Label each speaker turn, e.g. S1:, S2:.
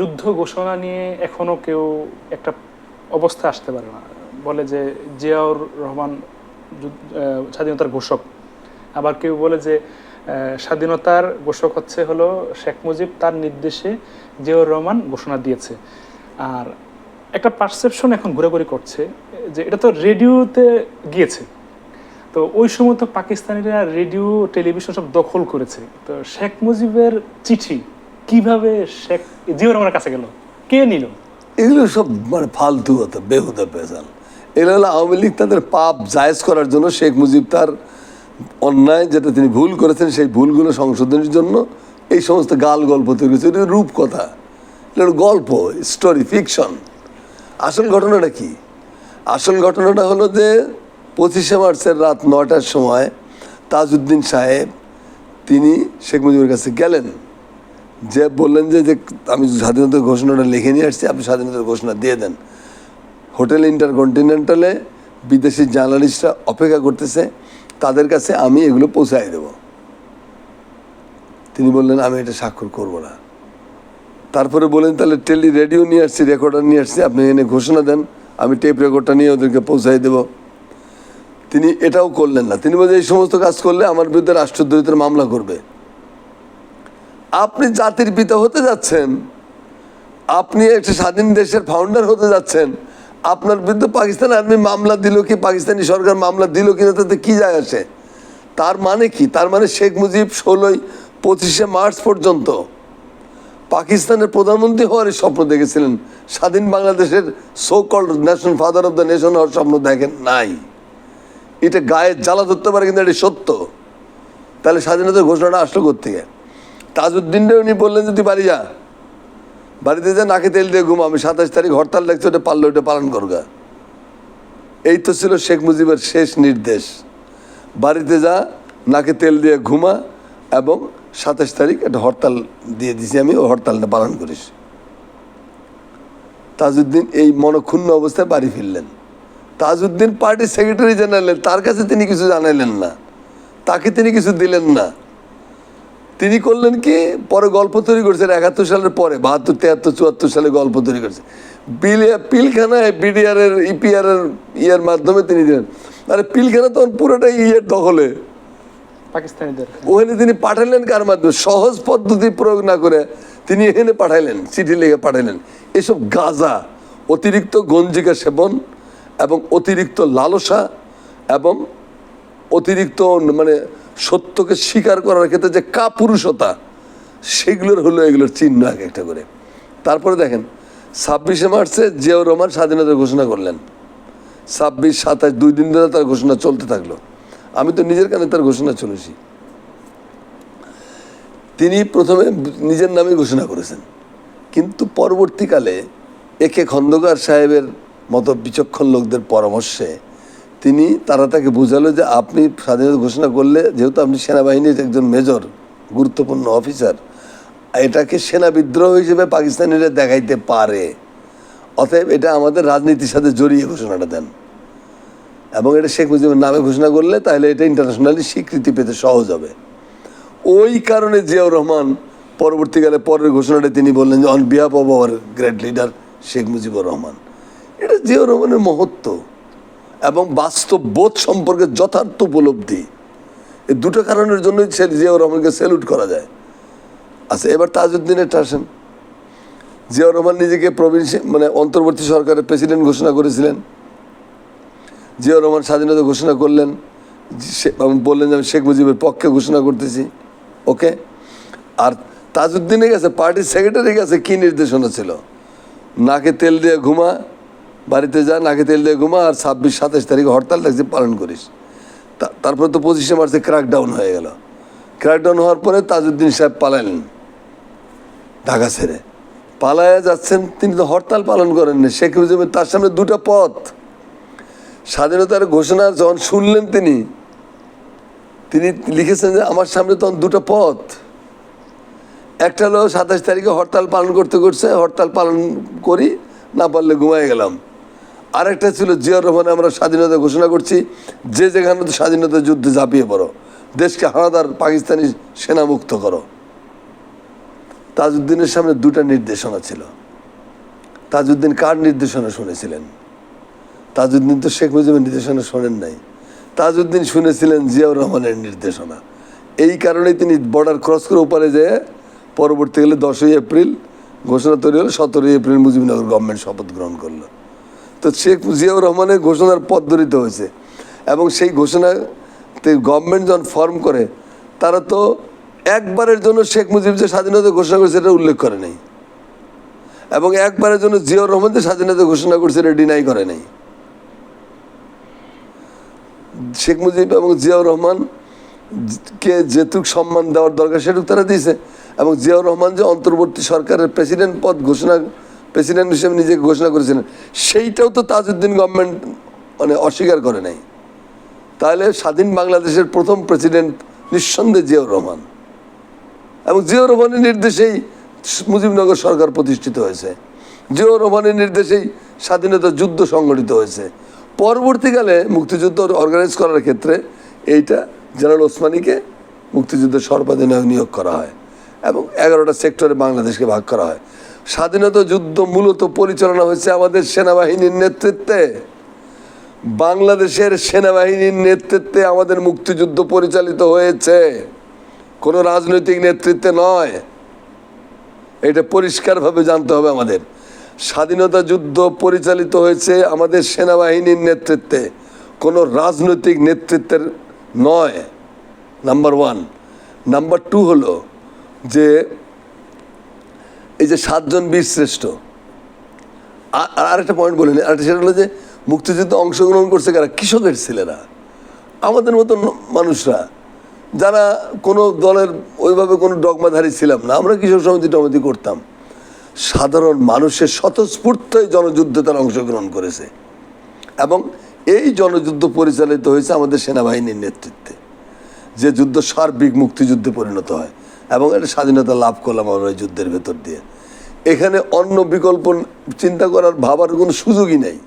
S1: যুদ্ধ ঘোষণা নিয়ে এখনও কেউ একটা অবস্থা আসতে পারে না। বলে যে জিয়াউর রহমান স্বাধীনতার ঘোষক। আবার কেউ বলে যে স্বাধীনতার ঘোষক হচ্ছে হলো শেখ মুজিব, তার নির্দেশে জিয়াউর রহমান ঘোষণা দিয়েছে। আর একটা পারসেপশন এখন ঘোরাঘুরি করছে যে এটা তো রেডিওতে গিয়েছে। তো ওই সময় তো পাকিস্তানিরা রেডিও, টেলিভিশন সব দখল করেছে। তো শেখ মুজিবের চিঠি কীভাবে শেখ রহমানের কাছে গেল। কে নিল?
S2: এগুলো সব মানে ফালতু হতো বেহুদা পেশাল এগুলো হলো আওয়ামী লীগ তাদের পাপ জায়েজ করার জন্য শেখ মুজিব তার অন্যায় যেটা তিনি ভুল করেছেন, সেই ভুলগুলো সংশোধনের জন্য এই সমস্ত গাল গল্প তৈরি করেছে। এটা রূপকথা। এটা গল্প স্টোরি ফিকশন আসল ঘটনাটা কি? আসল ঘটনাটা হলো যে পঁচিশে মার্চের রাত নটার সময় তাজউদ্দিন সাহেব তিনি শেখ মুজিবের কাছে গেলেন। যে বললেন যে যে আমি স্বাধীনতার ঘোষণাটা লিখে নিয়ে আসছি, আপনি স্বাধীনতার ঘোষণা দিয়ে দেন। হোটেল ইন্টারকন্টিনেন্টালে বিদেশি জার্নালিস্টরা অপেক্ষা করতেছে, তাদের কাছে আমি এগুলো পৌঁছাই দেব। তিনি বললেন, আমি এটা স্বাক্ষর করব না। তারপরে বলেন তাহলে টেলি রেডিও নিয়ে আসছি, রেকর্ডার নিয়ে আসছি, আপনি এনে ঘোষণা দেন, আমি টেপ রেকর্ডটা নিয়ে ওদেরকে পৌঁছাই দেব। তিনি এটাও করলেন না। তিনি বলছেন এই সমস্ত কাজ করলে আমার বিরুদ্ধে রাষ্ট্রদ্রোহিতার মামলা করবে। আপনি জাতির পিতা হতে যাচ্ছেন। আপনি একটা স্বাধীন দেশের ফাউন্ডার হতে যাচ্ছেন। আপনার বিরুদ্ধে পাকিস্তান আর্মি মামলা দিল কি, পাকিস্তানি সরকার মামলা দিল কিনা তাতে কী যায় আসে? তার মানে কি? তার মানে শেখ মুজিব ষোলোই পঁচিশে মার্চ পর্যন্ত পাকিস্তানের প্রধানমন্ত্রী হওয়ার স্বপ্ন দেখেছিলেন। স্বাধীন বাংলাদেশের so called national father of the nation হওয়ার স্বপ্ন দেখেন নাই। এটা গায়ে জ্বালা ধরতে পারে, কিন্তু এটা সত্য। তাহলে স্বাধীনতার ঘোষণাটা আসলো কোথেকে তাজউদ্দিনরে উনি বললেন যে, তুই বাড়ি যা। বাড়িতে যা, নাকে তেল দিয়ে ঘুম। আমি সাতাশ তারিখ হরতাল লাগছে ওটা পারলে ওটা পালন করগা। এই তো ছিল শেখ মুজিবের শেষ নির্দেশ। বাড়িতে যা, নাকে তেল দিয়ে ঘুমা এবং সাতাশ তারিখ একটা হরতাল দিয়ে দিছি আমি, ও হরতালটা পালন করিস। তাজউদ্দিন এই মনক্ষুণ্ণ অবস্থায় বাড়ি ফিরলেন। তাজউদ্দিন পার্টির সেক্রেটারি জেনারেল তার কাছে তিনি কিছু জানাইলেন না। তাকে তিনি কিছু দিলেন না। তিনি করলেন কি? পরে গল্প তৈরি করছেন একাত্তর সালের পরে বাহাত্তর তিয়াত্তর চুয়াত্তর সালে গল্প তৈরি করছে বিল পিলখানায় বিডিআরের ইপিআরের ইয়ের মাধ্যমে তিনি দিলেন। আরে পিলখানা তখন পুরোটাই ইয়ের দখলে।
S1: পাকিস্তানিদের।
S2: ওখানে তিনি পাঠালেন কার মাধ্যমে? সহজ পদ্ধতি প্রয়োগ না করে তিনি এখানে পাঠাইলেন চিঠি লিখে পাঠাইলেন এসব গাজা অতিরিক্ত গঞ্জিকা সেবন এবং অতিরিক্ত লালসা এবং অতিরিক্ত মানে সত্যকে স্বীকার করার ক্ষেত্রে যে কাপুরুষতা, সেগুলোর হলো এগুলোর চিহ্ন এক একটা করে। তারপরে দেখেন, ছাব্বিশে মার্চে জিয়াউর রহমান স্বাধীনতা ঘোষণা করলেন। ছাব্বিশ, সাতাশ, দুই দিন ধরে তার ঘোষণা চলতে থাকল। আমি তো নিজের কানে তার ঘোষণা চলেছি তিনি প্রথমে নিজের নামে ঘোষণা করেছেন। কিন্তু পরবর্তীকালে একে খন্দকার সাহেবের মতো বিচক্ষণ লোকদের পরামর্শে তিনি তারা তাকে বোঝালো যে আপনি স্বাধীনতা ঘোষণা করলে, যেহেতু আপনি সেনাবাহিনীর একজন মেজর, গুরুত্বপূর্ণ অফিসার, এটাকে সেনা বিদ্রোহ হিসেবে পাকিস্তানিরা দেখাইতে পারে। অতএব এটা আমাদের রাজনীতির সাথে জড়িয়ে ঘোষণাটা দেন। এবং এটা শেখ মুজিবের নামে ঘোষণা করলে তাহলে এটা ইন্টারন্যাশনালি স্বীকৃতি পেতে সহজ হবে। ওই কারণে জিয়াউর রহমান পরবর্তীকালে পরের ঘোষণাটা তিনি বললেন যে on behalf of our great leader Sheikh Mujibur Rahman. এটা জিয়াউর রহমানের মহত্ব। এবং বাস্তব বোধ সম্পর্কে যথার্থ উপলব্ধি। এই দুটো কারণের জন্যই জিয়াউর রহমানকে স্যালুট করা যায়। আচ্ছা এবার তাজউদ্দিনেরটা আসেন। জিয়াউর রহমান নিজেকে প্রবীণ মানে অন্তর্বর্তী সরকারের প্রেসিডেন্ট ঘোষণা করেছিলেন। জিয়াউর রহমান স্বাধীনতা ঘোষণা করলেন। বললেন যে, আমি শেখ মুজিবের পক্ষে ঘোষণা করতেছি। ওকে? আর তাজউদ্দিনের কাছে পার্টির সেক্রেটারির কাছে কী নির্দেশনা ছিল? নাকে তেল দিয়ে ঘুমা বাড়িতে যা নাকে তেল দিয়ে ঘুমা, আর ছাব্বিশ, সাতাশ তারিখে হরতাল লাগছে পালন করিস। তারপর তো পঁচিশে মার্চে ক্র্যাকডাউন হয়ে গেল। ক্র্যাকডাউন হওয়ার পরে তাজউদ্দিন সাহেব পালালেন ঢাকা ছেড়ে। পালায়া যাচ্ছেন, তিনি তো হরতাল পালন করেননি, শেখ মুজিবের তার সামনে দুটো পথ। স্বাধীনতার ঘোষণা যখন শুনলেন তিনি তিনি লিখেছেন যে আমার সামনে তখন দুটো পথ। একটা হলো সাতাশ তারিখে হরতাল পালন করতে করছে, হরতাল পালন করি, না পারলে ঘুমায় গেলাম। আরেকটা ছিল জিয়াউর রহমান আমরা স্বাধীনতা ঘোষণা করছি, যে যেখানে স্বাধীনতা যুদ্ধে ঝাঁপিয়ে পড়ো, দেশকে হানাদার পাকিস্তানি সেনা মুক্ত করো। তাজউদ্দিনের সামনে দুটা নির্দেশনা ছিল। তাজউদ্দিন কার নির্দেশনা শুনেছিলেন? তাজউদ্দিন তো শেখ মুজিবের নির্দেশনা শোনেন নাই। তাজউদ্দিন শুনেছিলেন জিয়াউর রহমানের নির্দেশনা। এই কারণেই তিনি বর্ডার ক্রস করে ওপারে যেয়ে পরবর্তীকালে দশই এপ্রিল ঘোষণা তৈরি হলো, সতেরোই এপ্রিল মুজিবনগর গভর্নমেন্ট শপথ গ্রহণ করল। তো শেখ জিয়াউর রহমানের ঘোষণার পথ ধরিত হয়েছে। এবং সেই ঘোষণা গভর্নমেন্ট যখন ফর্ম করে, তারা তো একবারের জন্য শেখ মুজিব যে স্বাধীনতা ঘোষণা করেছে এটা উল্লেখ করে নাই। এবং একবারের জন্য জিয়াউর রহমান যে স্বাধীনতা ঘোষণা করছে এটা ডিনাই করে নাই। শেখ মুজিব এবং জিয়াউর রহমান কে যেটুক সম্মান দেওয়ার দরকার সেটুক তারা দিয়েছে। এবং জিয়াউর রহমান যে অন্তর্বর্তী সরকারের প্রেসিডেন্ট পদ ঘোষণা প্রেসিডেন্ট হিসেবে নিজেকে ঘোষণা করেছিলেন। সেইটাও তো তাজউদ্দিন গভর্নমেন্ট মানে অস্বীকার করে নাই। তাহলে স্বাধীন বাংলাদেশের প্রথম প্রেসিডেন্ট নিঃসন্দেহে জিয়াউর রহমান। এবং জিয়াউর রহমানের নির্দেশেই মুজিবনগর সরকার প্রতিষ্ঠিত হয়েছে। জিয়াউর রহমানের নির্দেশেই স্বাধীনতা যুদ্ধ সংগঠিত হয়েছে। পরবর্তীকালে মুক্তিযুদ্ধ অর্গানাইজ করার ক্ষেত্রে এইটা জেনারেল ওসমানীকে মুক্তিযুদ্ধের সর্বাধিনায়ক নিয়োগ করা হয়। এবং এগারোটা সেক্টরে বাংলাদেশকে ভাগ করা হয়। স্বাধীনতা যুদ্ধ মূলত পরিচালনা হয়েছে আমাদের সেনাবাহিনীর নেতৃত্বে। বাংলাদেশের সেনাবাহিনীর নেতৃত্বে আমাদের মুক্তিযুদ্ধ পরিচালিত হয়েছে। কোনো রাজনৈতিক নেতৃত্বে নয়। এটা পরিষ্কারভাবে জানতে হবে আমাদের। স্বাধীনতা যুদ্ধ পরিচালিত হয়েছে আমাদের সেনাবাহিনীর নেতৃত্বে। কোনো রাজনৈতিক নেতৃত্বের নয়। Number one. নাম্বার টু হলো যে এই যে সাতজন বীর শ্রেষ্ঠ। আর আর আরেকটা পয়েন্ট বলিনি আরেকটা সেটা হলো যে মুক্তিযুদ্ধে অংশগ্রহণ করছে কারা? কৃষকের ছেলেরা। আমাদের মতন মানুষরা, যারা কোনো দলের ওইভাবে কোনো ডগমাধারী ছিলাম না, আমরা কৃষক সমিতি টমিতি করতাম। সাধারণ মানুষের স্বতঃস্ফূর্ত জনযুদ্ধে তারা অংশগ্রহণ করেছে। এবং এই জনযুদ্ধ পরিচালিত হয়েছে আমাদের সেনাবাহিনীর নেতৃত্বে, যে যুদ্ধ সার্বিক মুক্তিযুদ্ধে পরিণত হয়। এবং এটা স্বাধীনতা লাভ করলাম আমরা যুদ্ধের ভেতর দিয়ে। এখানে অন্য বিকল্প চিন্তা করার ভাবার কোনো সুযোগই নেই।